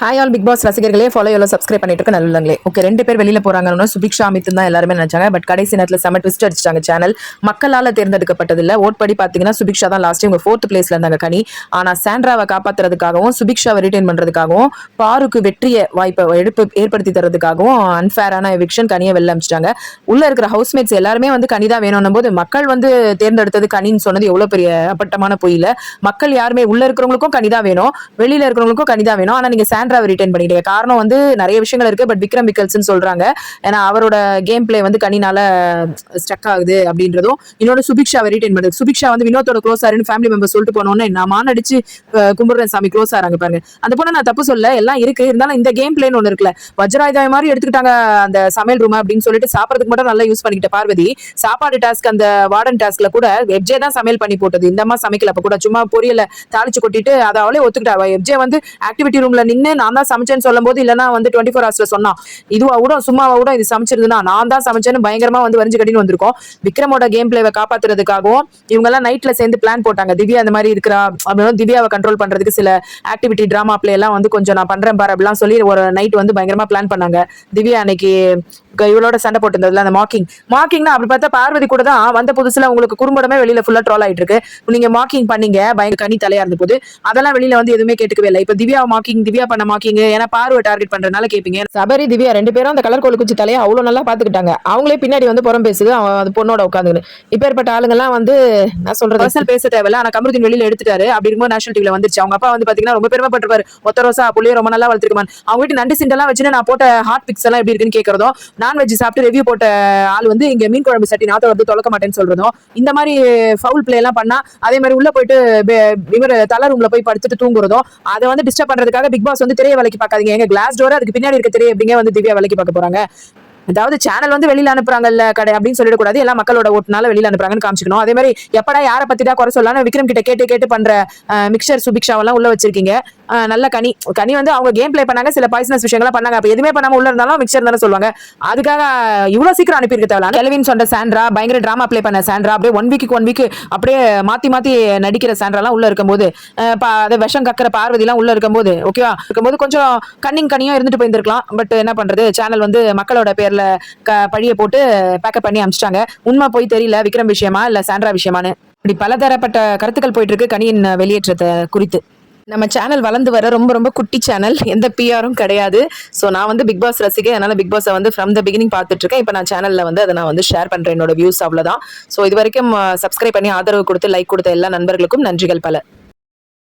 Hi all Bigg Boss ரசிகர்களே follow எவ்வளோ subscribe பண்ணிட்டு இருக்க நல்லங்களே ஓகே ரெண்டு பேர் வெளியில் போறாங்கன்னு சுபிக்ஷா அமித் தான் எல்லாருமே நினைச்சாங்க. பட் கடைசி நேரத்தில் செம ட்விஸ்ட் அடிச்சிட்டாங்க சேனல் மக்களால் தேர்ந்தெடுக்கப்பட்டதில்ல. ஓட் படி பார்த்தீங்கன்னா சுபிக்ஷா தான் லாஸ்ட் இவங்க ஃபோர்த் பிளேஸ்ல இருந்தாங்க கனி. ஆனால் சாண்ட்ராவை காப்பாற்றுறதுக்காகவும் சுபிக்ஷாவை ரிட்டைன் பண்ணுறதுக்காகவும் பாருக்கு வெற்றியை வாய்ப்பை எடுப்பு ஏற்படுத்தி தரதுக்காகவும் அன்ஃபேரான எவிக்ஷன் கனியை வெளில அமிச்சிட்டாங்க. உள்ள இருக்கிற ஹவுஸ்மேட்ஸ் எல்லாருமே வந்து கனி தான் வேணும்னும் போது மக்கள் வந்து தேர்ந்தெடுத்தது கனின்னு சொன்னது எவ்வளோ பெரிய அப்பட்டமான பொயில மக்கள் யாருமே உள்ள இருக்கிறவங்களுக்கும் கனி தான் வேணும். வெளியில் இருக்கிறவங்களுக்கும் கனி தான் வேணும். ஆனால் நீங்கள் ஆண்ட்ராவை ரிட்டைன் பண்ணிட்டீங்க காரணம் வந்து நிறைய விஷயங்கள் இருக்கு பட் விக்ரம் விக்கல்ஸ்னு சொல்றாங்க. ஏன்னா அவரோட கேம் பிளே வந்து கனினால ஸ்டக் ஆகுது அப்படின்றதும் இன்னொரு சுபிக்ஷாவை ரிட்டைன் பண்ணுது சுபிக்ஷா வந்து வினோத்தோட க்ளோஸ் ஆருன்னு ஃபேமிலி மெம்பர் சொல்லிட்டு போனோன்னே நான் மானடிச்சு அஹ், கும்பிடுறேன் சாமி க்ளோஸ் ஆறாங்க பாருங்க. அந்த பொண்ணை நான் தப்பு சொல்ல எல்லாம் இருக்கு. இருந்தாலும் இந்த கேம் பிளேன்னு ஒன்று இருக்குல்ல வஜ்ராயுதாய் மாதிரி எடுத்துக்கிட்டாங்க அந்த சமையல் ரூம் அப்படின்னு சொல்லிட்டு சாப்பிட்றதுக்கு மட்டும் நல்லா யூஸ் பண்ணிக்கிட்ட பார்வதி. சாப்பாடு டாஸ்க் அந்த வார்டன் டாஸ்க்ல கூட வெப்ஜே தான் சமையல் பண்ணி போட்டது. இந்த மாதிரி சமைக்கல அப்ப கூட சும்மா பொரியல தாளிச்சு கொட்டிட்டு அதை அவளே ஒத்துக்கிட்டா. வெப்ஜே வந்து ஆக்டிவிட்டி ரூம்ல நின்று நான் தான் சமைச்சேன்னு சொல்லும் போது இல்லைன்னா வந்து டுவெண்ட்டி ஃபோர் ஹவர்ஸ்ல சொன்னான். இதுவா கூட சும்மாவா கூட இது சமைச்சிருந்தா நான் தான் சமைச்சேன்னு பயங்கரமா வந்து வரிஞ்சு கட்டின்னு வந்திருக்கோம். விக்ரமோட கேம் பிளேவை காப்பாத்துறதுக்காகவும் இவங்க எல்லாம் நைட்ல சேர்ந்து பிளான் போட்டாங்க. திவ்யா அந்த மாதிரி இருக்கிறா அப்படின்னு திவ்யாவை கண்ட்ரோல் பண்றதுக்கு சில ஆக்டிவிட்டி டிராமா பிளே எல்லாம் வந்து கொஞ்சம் நான் பண்றேன் பாரு அப்படிலாம் சொல்லி ஒரு நைட் வந்து பயங்கரமா பிளான் பண்ணாங்க. திவ்யா அன்னைக்கு இவளோட சண்டை போட்டிருந்ததுல அந்த மாக்கிங் மாக்கிங்னா அப்படி பார்த்தா பார்வதி கூட தான் வந்த புதுசுல உங்களுக்கு குறும்படமே வெளியில ஃபுல்லா ட்ரோல் ஆயிட்டு இருக்கு நீங்க மாக்கிங் பண்ணீங்க பயங்கர கனி தலையா இருந்த போது. அதெல்லாம் வெளியில வந்து எதுவுமே கேட்டுக்கவே இல்லை. இப்ப திவ்யா மாக்கிங் திவ்யா பண்ண மாக்கிங் ஏன்னா பார்வை டார்கெட் பண்றதுனால கேப்பீங்க. சபரி திவ்யா ரெண்டு பேரும் அந்த கலர் கோழி குச்சி தலையை அவ்வளவு நல்லா பாத்துக்கிட்டாங்க அவங்களே பின்னாடி வந்து புறம் பேசுது. அது பொண்ணோட உட்காந்துன்னு இப்பேற்பட்ட ஆளுங்கெல்லாம் வந்து நான் சொல்றது பர்சனல் பேச தேவையில்ல. ஆனா கமருதீன் வெளியில எடுத்துட்டாரு. அப்படி இருக்கும்போது நேஷனல் டிவில வந்துருச்சு. அவங்க அப்பா வந்து பாத்தீங்கன்னா ரொம்ப பெருமைப்பட்டிருப்பாரு ஒத்த ரோசா புள்ளிய ரொம்ப நல்லா வளர்த்துருக்கான் அவங்க வீட்டு நண்டு சிண்டெல்லாம் வச்சுன்னு நான் போட்ட ஹாட் பிக்ஸ் எல்லாம் எப்படி இருக்குன்னு கேட்கறதும் நான்வெஜ் சாப்பிட்டு ரிவ்யூ போட்ட ஆள் வந்து இங்க மீன் குழம்பு சட்டி நாத்த வந்து தொலைக்க மாட்டேன்னு சொல்றதும் இந்த மாதிரி ஃபவுல் பிளே எல்லாம் பண்ணா அதே மாதிரி உள்ள போயிட்டு இவர் தலை ரூம்ல போய் படுத்துட்டு தூங்குறதும் அதை வந்து டிஸ்டர்ப் பண்றதுக்காக பிக் பாஸ் வந்து திரைய விலைக்கு பார்க்காதீங்க. எங்க கிளாஸ் டோர் அதுக்கு பின்னாடி இருக்க திரையை எப்படிங்க வந்து திவ்யா விலைக்கு பார்க்க போறாங்க? அதாவது சேனல் வந்து வெளியில அனுப்புறாங்கல்ல கடை அப்படின்னு சொல்லிடக்கூடாது. எல்லாம் மக்களோட ஓட்டுனால வெளியில அனுப்புறாங்கன்னு காமிச்சிக்கணும். அதே மாதிரி எப்படா யாரை பத்திடா குறை சொல்லலாம் விக்ரம் கிட்ட கேட்டு கேட்டு பண்ற மிக்சர் சுபிக்ஷாவெல்லாம் உள்ள வச்சிருக்கீங்க. நல்ல கனி கனி வந்து அவங்க கேம் பிளே பண்ணாங்க சில பாய்சனஸ் விஷயங்கள்லாம் பண்ணாங்க. அப்ப எதுவுமே பண்ணாம உள்ள இருந்தாலும் மிக்சர் தானே சொல்லுவாங்க. அதுக்காக இவ்வளவு சீக்கிரம் அனுப்பியிருக்க தேவையில்ல. கெலவின் சொன்ன சாண்ட்ரா பயங்கர டிராமா ப்ளே பண்ண சாண்ட்ரா அப்படியே ஒன் வீக்கு ஒன் வீக் அப்படியே மாத்தி மாத்தி நடிக்கிற சாண்ட்ராலாம் உள்ள இருக்கும்போது அதை பா- விஷம் கக்கிற பார்வதி எல்லாம் உள்ள இருக்கும்போது ஓகேவா இருக்கும்போது கொஞ்சம் கண்ணிங் கனியாக இருந்துட்டு போயிருந்திருக்கலாம். பட் என்ன பண்றது? சேனல் வந்து மக்களோட பேர்ல க பழிய போட்டு பேக்கப் பண்ணி அமிச்சிட்டாங்க. உண்மை போய் தெரியல விக்ரம் விஷயமா இல்ல சாண்ட்ரா விஷயமான்னு. இப்படி பலதரப்பட்ட கருத்துக்கள் போயிட்டு இருக்கு கனியின் வெளியேற்றத்தை குறித்து. நம்ம சேனல் வளர்ந்து வர ரொம்ப ரொம்ப குட்டி சேனல் எந்த பிஆரும் கிடையாது. ஸோ நான் வந்து பிக் பாஸ் ரசிகை. அதனால பிக் பாஸை வந்து ஃப்ரம் த பிகினிங் பார்த்துட்டு இருக்கேன் இப்போ நான் சேனலில் வந்து அதை நான் வந்து ஷேர் பண்ணுறேன் என்னோட வியூஸ் அவ்வளோதான் ஸோ இது வரைக்கும் சப்ஸ்கிரைப் பண்ணி ஆதரவு கொடுத்து லைக் கொடுத்த எல்லா நண்பர்களுக்கும் நன்றிகள் பல.